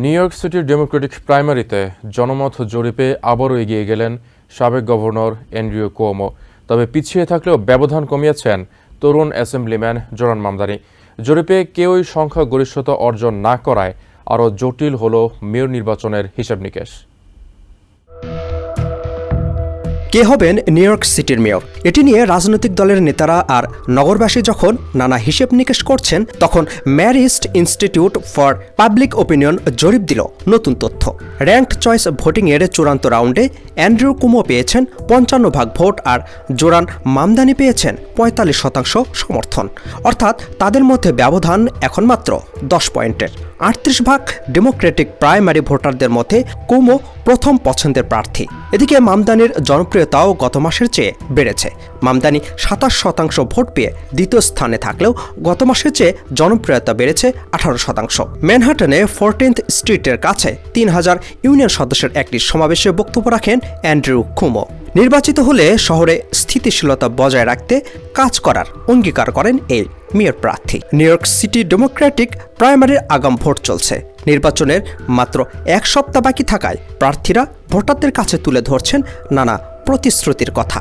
New York সিটির Democratic প্রাইমারিতে জনমত জরিপে আবারও এগিয়ে গেলেন সাবেক গভর্নর এন্ড্রিও কোমো তবে পিছিয়ে থাকলেও ব্যবধান কমিয়েছেন তরুণ অ্যাসেম্বলিম্যান জোরান মামদানি। জরিপে কেউই সংখ্যাগরিষ্ঠতা অর্জন না করায় আরও জটিল হল মেয়র নির্বাচনের হিসাব নিকেশ। কে হবেন নিউ ইয়র্ক সিটির মেয়র? এটি নিয়ে রাজনৈতিক দলের নেতারা আর নগরবাসী যখন নানা হিসেব নিকেশ করছেন, তখন Marist Institute for Public Opinion জরিপ দিল নতুন তথ্য। র্যাঙ্কড চয়েস ভোটিংয়ের চূড়ান্ত রাউন্ডে অ্যান্ড্রু কুমো পেয়েছেন পঞ্চান্ন ভাগ ভোট আর জোরান মামদানি পেয়েছেন পঁয়তাল্লিশ শতাংশ সমর্থন। অর্থাৎ তাদের মধ্যে ব্যবধান এখন মাত্র দশ পয়েন্টের। আটত্রিশ ভাগ ডেমোক্রেটিক প্রাইমারি ভোটারদের মধ্যে কুমো প্রথম পছন্দের প্রার্থী। এদিকে মামদানির জনপ্রিয়তাও গত মাসের চেয়ে বেড়েছে। মামদানি সাতাশ শতাংশ ভোট পেয়ে দ্বিতীয় স্থানে থাকলেও গত মাসের চেয়ে জনপ্রিয়তা বেড়েছে আঠারো শতাংশ। ম্যানহাটনে ফোরটিন্থ স্ট্রিটের কাছে তিন হাজার ইউনিয়ন সদস্যের একটি সমাবেশে বক্তব্য রাখেন অ্যান্ড্রু কুমো। নির্বাচিত হলে শহরে স্থিতিশীলতা বজায় রাখতে কাজ করার অঙ্গীকার করেন এই মেয়র প্রার্থী। নিউ ইয়র্ক সিটি ডেমোক্রেটিক প্রাইমারির আগাম ভোট চলছে। নির্বাচনের মাত্র এক সপ্তাহ বাকি থাকায় প্রার্থীরা ভোটারদের কাছে তুলে ধরছেন নানা প্রতিশ্রুতির কথা।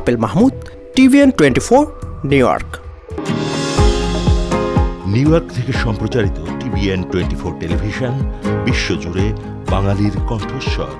Apel Mahmud, TVN twenty four, New York. New York থেকে সম্প্রচারিত টিভিএন টোয়েন্টি ফোর টেলিভিশন, বিশ্বজুড়ে বাঙালির কণ্ঠস্বর।